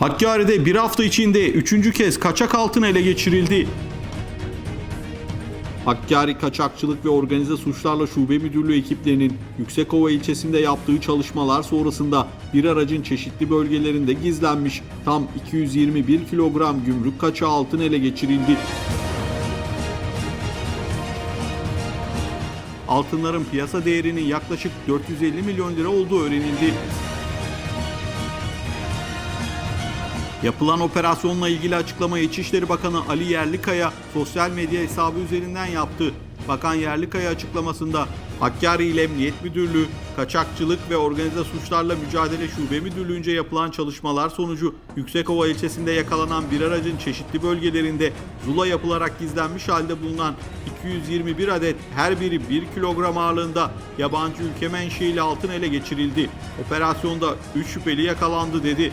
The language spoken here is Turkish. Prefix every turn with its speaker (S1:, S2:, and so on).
S1: Hakkari'de bir hafta içinde üçüncü kez kaçak altın ele geçirildi. Hakkari Kaçakçılık ve Organize Suçlarla Şube Müdürlüğü ekiplerinin Yüksekova ilçesinde yaptığı çalışmalar sonrasında bir aracın çeşitli bölgelerinde gizlenmiş tam 221 kilogram gümrük kaçağı altın ele geçirildi. Altınların piyasa değerinin yaklaşık 450 milyon lira olduğu öğrenildi. Yapılan operasyonla ilgili açıklamayı İçişleri Bakanı Ali Yerlikaya sosyal medya hesabı üzerinden yaptı. Bakan Yerlikaya açıklamasında Hakkari İl Emniyet Müdürlüğü, Kaçakçılık ve Organize Suçlarla Mücadele Şube Müdürlüğü'nce yapılan çalışmalar sonucu Yüksekova ilçesinde yakalanan bir aracın çeşitli bölgelerinde zula yapılarak gizlenmiş halde bulunan 221 adet her biri 1 kilogram ağırlığında yabancı ülke menşeili altın ele geçirildi. Operasyonda 3 şüpheli yakalandı dedi.